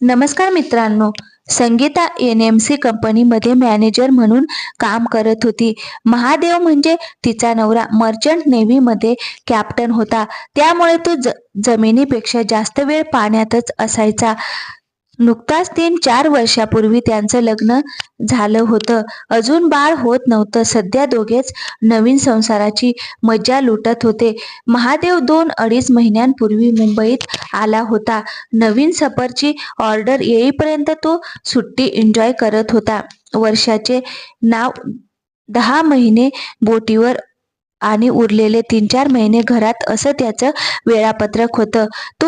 नमस्कार मित्रांनो. Sangeeta N M C कंपनीमध्ये मॅनेजर म्हणून काम करत होती. महादेव म्हणजे तिचा नवरा. मर्चंट नेव्हीमध्ये कॅप्टन होता. त्यामुळे तो ज जमिनीपेक्षा जास्त वेळ पाण्यातच असायचा. नुकताच तीन चार वर्षापूर्वी त्यांचं लग्न झालं होतं. अजून बाळ होत नव्हतं. सध्या दोघेच नवीन संसाराची मज्जा लुटत होते. महादेव दोन अडीच महिन्यांपूर्वी मुंबईत आला होता. नवीन सफरची ऑर्डर येईपर्यंत तो सुट्टी एन्जॉय करत होता. वर्षाचे नाव दहा महिने बोटीवर आणि उरलेले तीन चार महिने घरात असं त्याचं वेळापत्रक होतं. तो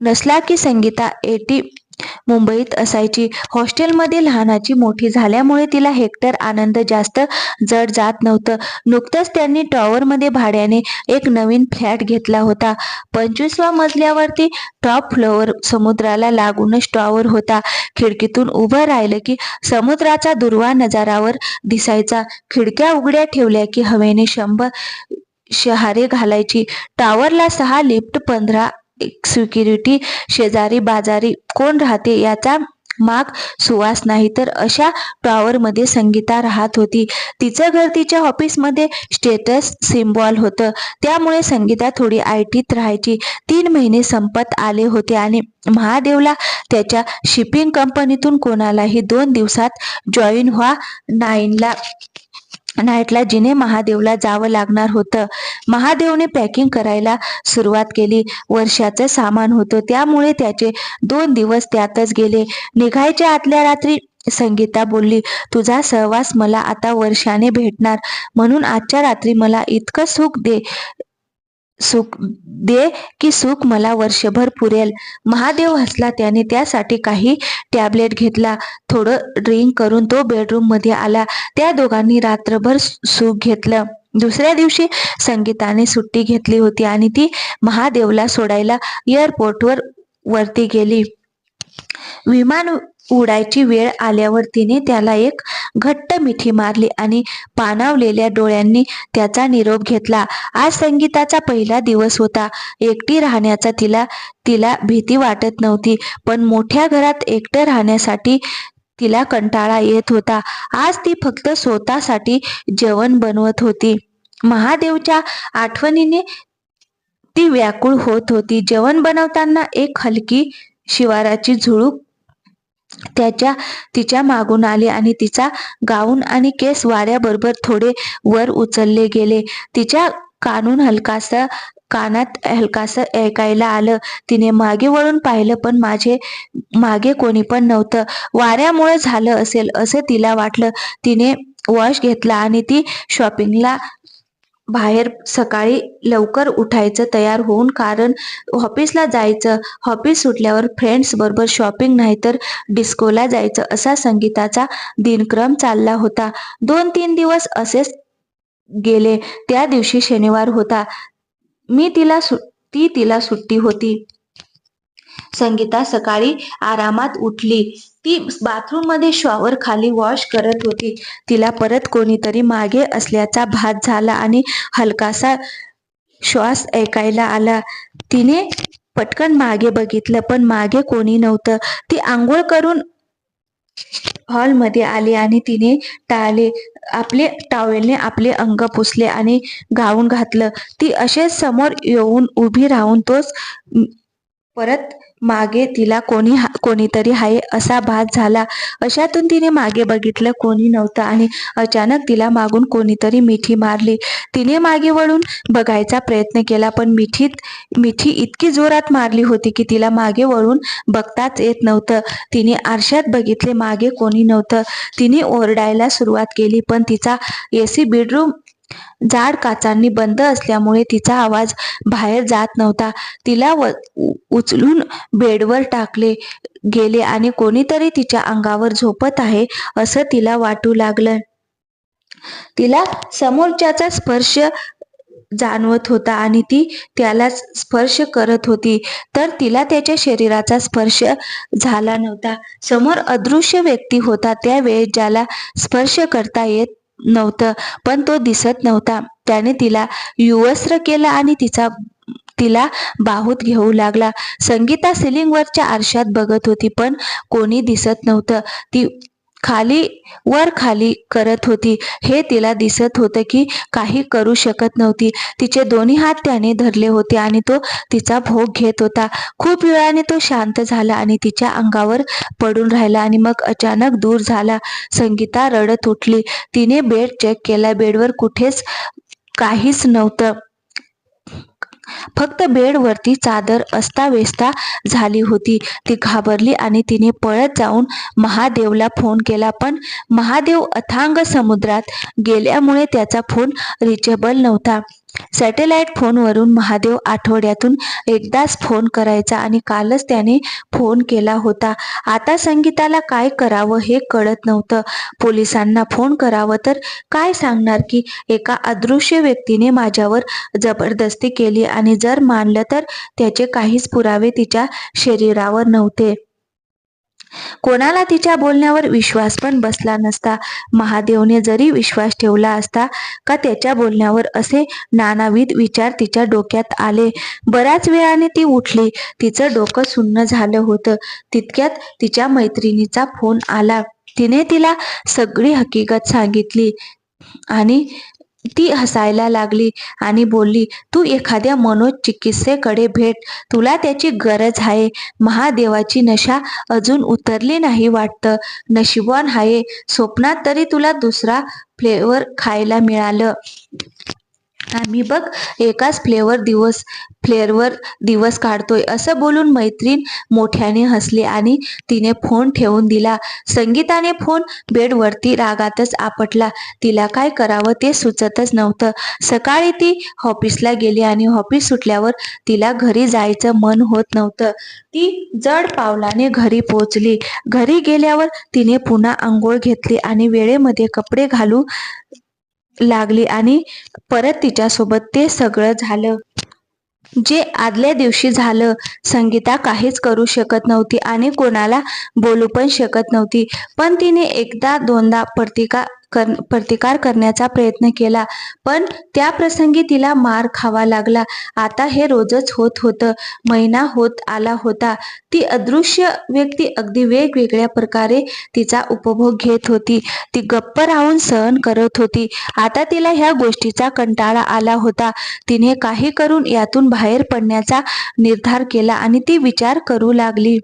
नसला की संगीता एटी मुंबईत असायची. हॉस्टेलमध्ये लहानाची मोठी झाल्यामुळे तिला हेक्टर आनंद जास्त जड जात नव्हतं. नुकतंच त्यांनी टॉवरमध्ये भाड्याने एक नवीन फ्लॅट घेतला होता. पंचवीसव्या मजल्यावरती टॉप फ्लोअर समुद्राला लागूनच टॉवर होता. खिडकीतून उभं राहिलं की समुद्राचा दुर्वा नजारावर दिसायचा. खिडक्या उघड्या ठेवल्या की हवेने शंभर शहारे घालायची. टॉवरला सहा लिफ्ट पंधरा सिक्युरिटी शेजारी बाजारी कोण राहते याचा माग सुवास नाही. तर अशा टॉवरमध्ये संगीता राहत होती. तिचं घर तिच्या ऑफिसमध्ये स्टेटस सिम्बॉल होतं. त्यामुळे संगीता थोडी आयटीत राहायची. तीन महिने संपत आले होते आणि महादेवला त्याच्या शिपिंग कंपनीतून कोणालाही दोन दिवसात जॉईन व्हा नाईनला नाईटला जिने महादेवला जावं लागणार होतं. महादेवने पॅकिंग करायला सुरुवात केली. वर्षाचं सामान होतं. त्यामुळे त्याचे दोन दिवस त्यातच गेले. निघायच्या आतल्या रात्री संगीता बोलली तुझा सहवास मला आता वर्षाने भेटणार. म्हणून आजच्या रात्री मला इतकं सुख दे. सुख दे की सुख मला वर्षभर पुरेल. महादेव हसला त्याने त्यासाठी काही टॅबलेट घेतला थोडं ड्रिंक करून तो बेडरूममध्ये आला. त्या दोघांनी रात्रभर सुख घेतलं. दुसऱ्या दिवशी संगीताने सुट्टी घेतली होती आणि ती महादेवला सोडायला एअरपोर्टवर वरती गेली. विमान उडायची वेळ आल्यावर तिने त्याला एक घट्ट मिठी मारली आणि पानावलेल्या डोळ्यांनी त्याचा निरोप घेतला. आज संगीताचा पहिला दिवस होता. एकटी राहण्याचा तिला तिला भीती वाटत नव्हती पण मोठ्या घरात एकटं राहण्यासाठी तिला कंटाळा येत होता. आज ती फक्त स्वतःसाठी जेवण बनवत होती. महादेवच्या आठवणीने ती व्याकुळ होत होती. जेवण बनवताना एक हलकी शिवाराची झुळूक त्याच्या तिच्या मागून आली आणि तिचा गाऊन आणि केस वाऱ्याबरोबर थोडे वर उचलले गेले. तिच्या कानून हलकासा कानात हलकास ऐकायला आलं. तिने मागे वळून पाहिलं पण माझे मागे कोणी पण नव्हतं. वाऱ्यामुळे झालं असेल असं तिला वाटलं. तिने वॉश घेतला आणि ती शॉपिंगला बाहेर सकाळी लवकर उठायचं तयार होऊन कारण ऑफिसला जायचं ऑफिस सुटल्यावर फ्रेंड्स बरोबर शॉपिंग नाही तर डिस्कोला जायचं असा संगीताचा दिनक्रम चालला होता. दोन तीन दिवस असेच गेले. त्या दिवशी शनिवार होता. मी तिला सु ती तिला सुट्टी होती. संगीता सकाळी आरामात उठली. ती बाथरूममध्ये शॉवर खाली वॉश करत होती. तिला परत कोणीतरी मागे असल्याचा भात झाला आणि हलकासा श्वास ऐकायला आला. तिने पटकन मागे बघितलं पण मागे कोणी नव्हतं. ती आंघोळ करून हॉलमध्ये आली आणि तिने टाळले आपले टावेलने आपले अंग पुसले आणि गाऊन घातलं. ती असेच समोर येऊन उभी राहून तोच परत मागे तिला कोणी कोणीतरी आहे असा भास झाला. अशातून तिने मागे बघितलं कोणी नव्हतं आणि अचानक तिला मागून कोणीतरी मिठी मारली. तिने मागे वळून बघायचा प्रयत्न केला पण मिठीत मिठी इतकी जोरात मारली होती की तिला मागे वळून बघताच येत नव्हतं. तिने आरशात बघितले मागे कोणी नव्हतं. तिने ओरडायला सुरुवात केली पण तिचा एसी बेडरूम जाड काचांनी बंद असल्यामुळे तिचा आवाज बाहेर जात नव्हता. तिला व उचलून बेडवर टाकले गेले आणि कोणीतरी तिच्या अंगावर झोपत आहे असं तिला वाटू लागलं. तिला समोरच्याचा स्पर्श जाणवत होता आणि ती त्याला स्पर्श करत होती. तर तिला त्याच्या शरीराचा स्पर्श झाला नव्हता. समोर अदृश्य व्यक्ती होता त्यावेळेस ज्याला स्पर्श करता येत नव्हतं. पण तो दिसत नव्हता. त्याने तिला युवस्त्र केला आणि तिचा तिला बाहूत घेऊ लागला. संगीता सिलिंगवरच्या आरशात बघत होती पण कोणी दिसत नव्हतं. ती खाली वर खाली करत होती. हे तिला दिसत होतं की काही करू शकत नव्हती. तिचे दोन्ही हात त्याने धरले होते आणि तो तिचा भोग घेत होता. खूप वेळाने तो शांत झाला आणि तिच्या अंगावर पडून राहिला आणि मग अचानक दूर झाला. संगीता रडत उठली. तिने बेड चेक केला. बेडवर कुठेच काहीच नव्हतं. फक्त बेडवरती चादर अस्ताव्यस्ता झाली होती. ती घाबरली आणि तिने पळत जाऊन महादेवला फोन केला. पण महादेव अथांग समुद्रात गेल्यामुळे त्याचा फोन रिचेबल नव्हता. सॅटेलाइट फोनवरून महादेव आठवड्यातून एकदाच फोन करायचा आणि कालच त्याने फोन केला होता. आता संगीताला काय करावं हे कळत नव्हतं. पोलिसांना फोन करावं तर काय सांगणार की एका अदृश्य व्यक्तीने माझ्यावर जबरदस्ती केली आणि जर मानलं तर त्याचे काहीच पुरावे तिच्या शरीरावर नव्हते. कोणाला तिच्या बोलण्यावर विश्वास पण बसला नसता. महादेवने जरी विश्वास ठेवला असता का त्याच्या बोलण्यावर असे नानाविध विचार तिच्या डोक्यात आले. बऱ्याच वेळाने ती उठली. तिचं डोकं सुन्न झालं होतं. तितक्यात तिच्या मैत्रिणीचा फोन आला. तिने तिला सगळी हकीकत सांगितली आणि ती हसायला लागली आणि बोलली तू एखाद्या मनोचिकित्सेकडे भेट. तुला त्याची गरज आहे. महादेवाची नशा अजून उतरली नाही वाटतं. नशिबवान आहे. स्वप्नात तरी तुला दुसरा फ्लेवर खायला मिळालं. आम्ही बघ एकाच फ्लेवर दिवस फ्लेअरवर दिवस काढतोय. असं बोलून मैत्रीण मोठ्याने हसली आणि तिने फोन ठेवून दिला. संगीताने फोन बेडवरती रागातच आपटला. तिला काय करावं ते सुचतच नव्हतं. सकाळी ती ऑफिसला गेली आणि ऑफिस सुटल्यावर तिला घरी जायचं मन होत नव्हतं. ती जड पावलाने घरी पोहोचली. घरी गेल्यावर तिने पुन्हा आंघोळ घेतली आणि वेळेमध्ये कपडे घालू लागली आणि परत तिच्यासोबत ते सगळं झालं. जे आदल्या दिवशी झालं संगीता काहीच करू शकत नव्हती आणि कोणाला बोलू पण शकत नव्हती. पण तिने एकदा दोनदा प्रतिका कर प्रतिकार करण्याचा प्रयत्न केला. पण त्या प्रसंगी तिला मार खावा लागला. आता हे रोजच होत होतं. महिना होत आला होता. ती अदृश्य व्यक्ती अगदी वेगवेगळ्या प्रकारे तिचा उपभोग घेत होती. ती गप्प राहून सहन करत होती. आता तिला ह्या गोष्टीचा कंटाळा आला होता. तिने काही करून यातून बाहेर पडण्याचा निर्धार केला आणि ती विचार करू लागली.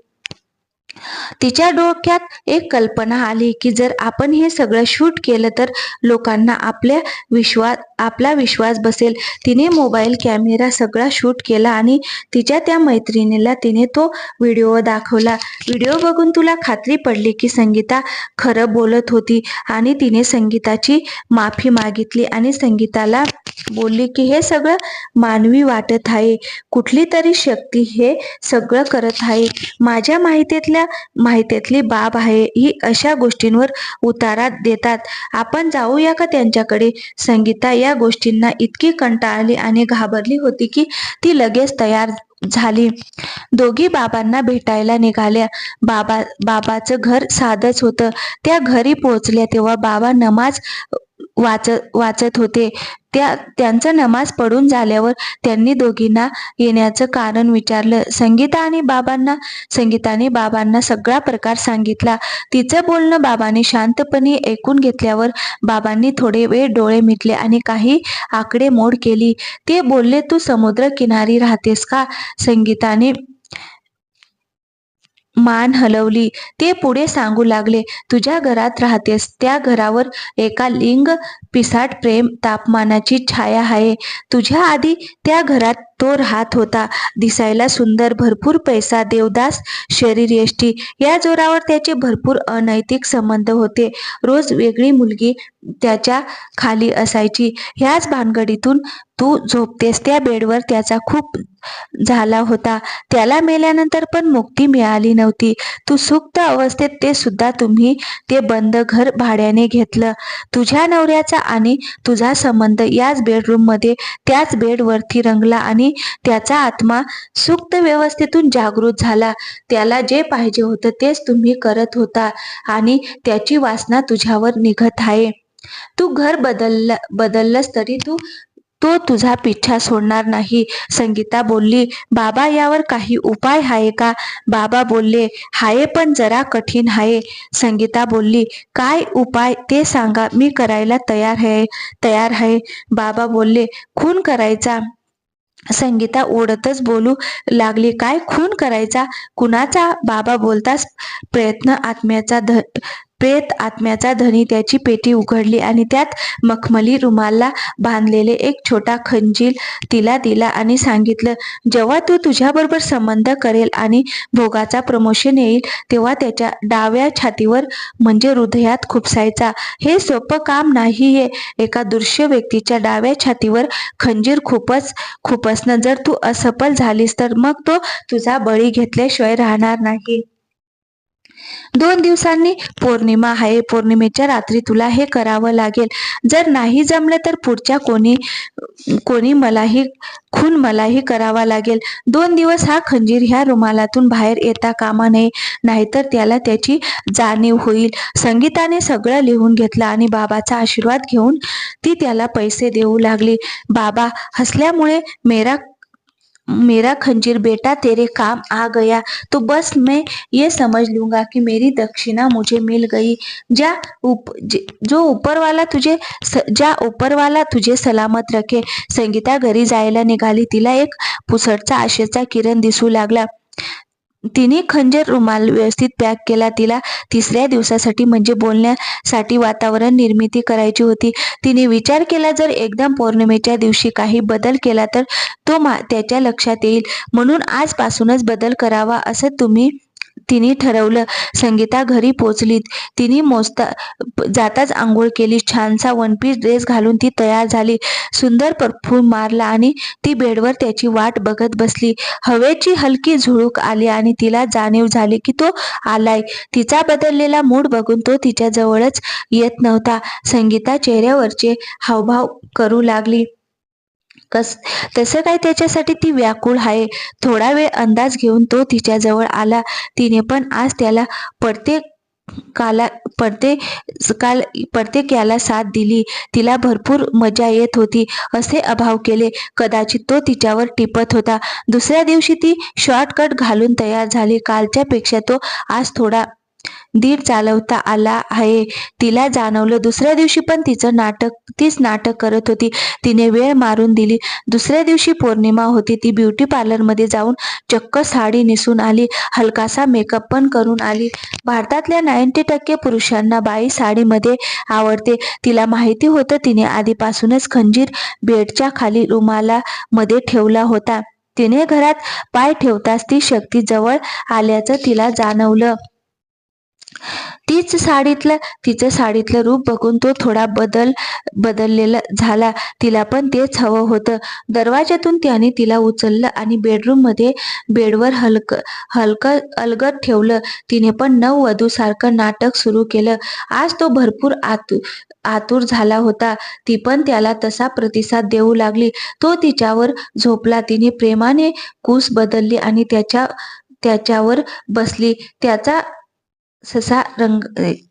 तिच्या डोक्यात एक कल्पना आली की जर आपण हे सगळं शूट केलं तर लोकांना आपल्या विश्वास आपला विश्वास बसेल. तिने मोबाईल कॅमेरा सगळा शूट केला आणि तिच्या त्या मैत्रिणीला तिने तो व्हिडिओ दाखवला. व्हिडिओ बघून तुला खात्री पडली की संगीता खरं बोलत होती आणि तिने संगीताची माफी मागितली आणि संगीताला बोलली की हे सगळं मानवी वाटत आहे. कुठली तरी शक्ती हे सगळं करत आहे. माझ्या माहितीतल्या माहितीतली बाब आहे ही अशा गोष्टींवर उतारा देतात. आपण जाऊया का त्यांच्याकडे? संगीता या गोष्टींना इतकी कंटाळली आणि घाबरली होती की ती लगेच तयार झाली. दोघी बाबांना भेटायला निघाल्या. बाबा बाबाचं घर साधच होतं. त्या घरी पोहोचल्या तेव्हा बाबा नमाज वाचत वाचत होते. त्या त्यांचा नमाज पडून झाल्यावर त्यांनी दोघींना येण्याचं कारण विचारलं. संगीता आणि बाबांना संगीताने बाबांना सगळा प्रकार सांगितला. तिचं बोलणं बाबांनी शांतपणे ऐकून घेतल्यावर बाबांनी थोडे वेळ डोळे मिटले आणि काही आकडे मोड केली. ते बोलले तू समुद्र किनारी राहतेस का संगीताने मान हलवली. ते पुढे सांगू लागले तुझ्या घरात राहतेस. त्या घरावर एका लिंग पिसाट प्रेम तापमानाची छाया आहे. तुझ्या आधी त्या घरात तो राहत होता. दिसायला सुंदर भरपूर पैसा देवदास शरीर यष्टी. या जोरावर त्याचे भरपूर अनैतिक संबंध होते. रोज वेगळी मुलगी त्याच्याखाली असायची. ह्याच भानगडीतून तू झोपतेस त्या बेडवर त्याचा खूप झाला होता. त्याला मेल्यानंतर पण मुक्ती मिळाली नव्हती. तू सुप्त अवस्थेत ते सुद्धा तुम्ही ते बंद घर भाड्याने घेतलं. तुझ्या नवऱ्याचा आणि तुझा संबंध याच बेडरूममध्ये त्याच बेडवरती रंगला आणि त्याचा आत्मा सुप्त व्यवस्थेतून जागृत झाला. त्याला जे पाहिजे होतं तेच तुम्ही करत होता आणि त्याची वासना तुझ्यावर निघत आहे. तू घर बदलला बदललंस तरी तू तो तुझा पिच्छा सोडणार नाही. संगीता बोलली बाबा यावर काही उपाय आहे का? बाबा बोलले हाये पण जरा कठीण आहे. संगीता बोलली काय उपाय ते सांगा मी करायला तयार आहे तयार आहे. बाबा बोलले खून करायचा. संगीता ओढतच बोलू लागली. काय खून करायचा? कुणाचा बाबा बोलताच प्रयत्न आत्म्याचा ध प्रेत आत्म्याचा धनी त्याची पेटी उघडली आणि त्यात मखमली रुमाला बांधलेले एक छोटा खंजील तिला दिला आणि सांगितलं जेव्हा तू तुझ्याबरोबर संबंध करेल आणि भोगाचा प्रमोशन येईल तेव्हा त्याच्या डाव्या छातीवर म्हणजे हृदयात खुपसायचा. हे सोपं काम नाही हे एका दृश्य व्यक्तीच्या डाव्या छातीवर खंजीर खूपच खुपसणं जर तू असफल झालीस तर मग तो तुझा बळी घेतल्याशिवाय राहणार नाही. दोन दिवसांनी पौर्णिमा आहे. पौर्णिमेच्या रात्री तुला हे करावं लागेल. जर नाही जमलं तर पुढच्या कोणी कोणी मलाही खून मलाही करावा लागेल. दोन दिवस हा खंजीर ह्या रुमालातून बाहेर येता कामा नये. नाहीतर त्याला त्याची जाणीव होईल. संगीताने सगळं लिहून घेतलं आणि बाबाचा आशीर्वाद घेऊन ती त्याला पैसे देऊ लागली. बाबा हसल्यामुळे मेरा मेरा खंजीर बेटा तेरे काम आ गया। तो बस मैं ये समझ लूंगा कि मेरी दक्षिणा मुझे मिल गई। ज्या उप जो ऊपर वाला तुझे स- ज्या ऊपर वाला तुझे सलामत रखे। संगीता घरी जायला निघाली. तिला एक पुसटचा आशेचा किरण दिसू लागला. तिने खंजर रुमाल व्यवस्थित पॅक केला. तिला तिसऱ्या दिवसासाठी म्हणजे बोलण्यासाठी वातावरण निर्मिती करायची होती. तिने विचार केला जर एकदम पौर्णिमेच्या दिवशी काही बदल केला तर तो मा त्याच्या लक्षात येईल. म्हणून आजपासूनच बदल करावा असं तुम्ही तिने ठरवलं. संगीता घरी पोचली. तिने मोजता जाताच आंघोळ केली. छानसा वन पीस ड्रेस घालून ती तयार झाली. सुंदर परफ्यूम मारला आणि ती बेडवर त्याची वाट बघत बसली. हवेची हलकी झुळूक आली आणि तिला जाणीव झाली की तो आलाय. तिचा बदललेला मूड बघून तो तिच्या जवळच येत नव्हता. संगीता चेहऱ्यावरचे हावभाव करू लागली. कस तसं काय त्याच्यासाठी ती व्याकुळ आहे. थोडा वेळ अंदाज घेऊन तो तिच्याजवळ आला. तिने पण आज त्याला पडते काला पडते काल प्रत्येक याला साथ दिली. तिला भरपूर मजा येत होती. असे अभाव केले. कदाचित तो तिच्यावर टिपत होता. दुसऱ्या दिवशी ती शॉर्टकट घालून तयार झाली. कालच्या पेक्षा तो आज थोडा दीप चालवता आला आहे. तिला जाणवलं दुसऱ्या दिवशी पण तिचं नाटक तीच नाटक करत होती. तिने वेळ मारून दिली. दुसऱ्या दिवशी पौर्णिमा होती. ती ब्युटी पार्लरमध्ये जाऊन चक्क साडी नेसून आली. हलकासा मेकअप पण करून आली. भारतातल्या नाईंटी टक्के पुरुषांना बाई साडीमध्ये आवडते. तिला माहिती होतं तिने आधीपासूनच खंजीर बेडच्या खाली रुमाला मध्ये ठेवला होता. तिने घरात पाय ठेवताच ती शक्ती जवळ आल्याचं तिला जाणवलं. तीच साडीतलं तिचं साडीतलं रूप बघून तो थोडा बदल बदललेला झाला. तिला पण तेच हवं होतं. दरवाजातून त्याने तिला उचललं आणि बेडरूममध्ये बेडवर हलक हलकं अलगद ठेवलं. तिने पण नववधूसारखं नाटक सुरू केलं. आज तो भरपूर आतू आतुर झाला होता. ती पण त्याला तसा प्रतिसाद देऊ लागली. तो तिच्यावर झोपला. तिने प्रेमाने कूस बदलली आणि त्याच्या त्याच्यावर बसली. त्याचा ससा रंग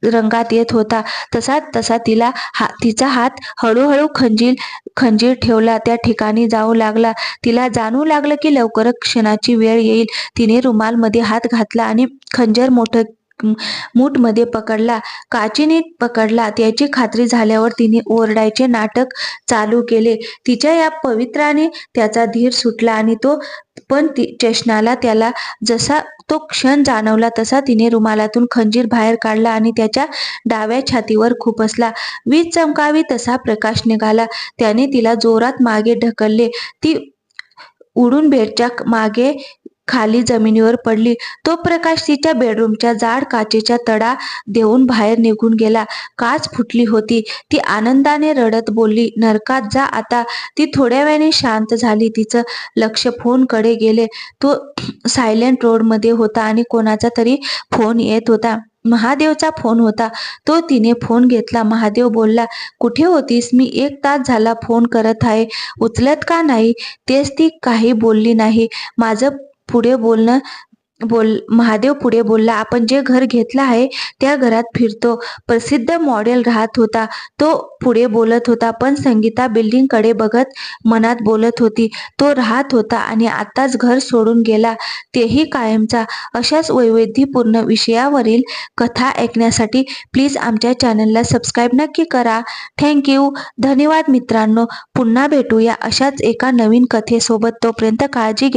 रंगात येत होता. तसा तसा तिला हा तिचा हात हळूहळू खंजीर खंजीर ठेवला. त्या ठिकाणी जाऊ लागला. तिला जाणू लागलं की लवकरच क्षणाची वेळ येईल. तिने रुमालमध्ये हात घातला आणि खंजर मोठं मूठमध्ये पकडला काचीने पकडला त्याची खात्री झाल्यावर तिने ओरडायचे नाटक चालू केले. तिच्या या पवित्राने त्याचा धीर सुटला आणि तो पण ती चष्णाला त्याला जसा तो क्षण जाणवला तसा तिने रुमालातून खंजीर बाहेर काढला आणि त्याच्या डाव्या छातीवर खुपसला वीज चमकावी तसा प्रकाश निघाला. त्याने तिला जोरात मागे ढकलले. ती उडून बेडच्या मागे खाली जमिनीवर पडली. तो प्रकाश तिच्या बेडरूमच्या जाड काचेच्या तडा देऊन बाहेर निघून गेला. काच फुटली होती. ती आनंदाने रडत बोलली नरकात जा आता. ती थोड्या वेळाने शांत झाली. तिचं लक्ष फोनकडे गेले. तो सायलेंट रोडमध्ये होता आणि कोणाचा तरी फोन येत होता. महादेवचा फोन होता. तो तिने फोन घेतला. महादेव बोलला कुठे होतीस? मी एक तास झाला फोन करत आहे. उचलत का नाही? तेच ती काही बोलली नाही. माझं पुढे बोलणं बोल महादेव पुढे बोलला आपण जे घर घेतलं आहे त्या घरात फिरतो. प्रसिद्ध मॉडेल राहत होता. तो पुढे बोलत होता पण संगीता बिल्डिंगकडे बघत मनात बोलत होती. तो राहत होता आणि आताच घर सोडून गेला. तेही कायमचा. अशाच वैविध्यपूर्ण विषयावरील कथा ऐकण्यासाठी प्लीज आमच्या चॅनलला सबस्क्राईब नक्की करा. थँक्यू धन्यवाद मित्रांनो. पुन्हा भेटूया अशाच एका नवीन कथेसोबत. तोपर्यंत काळजी घ्या.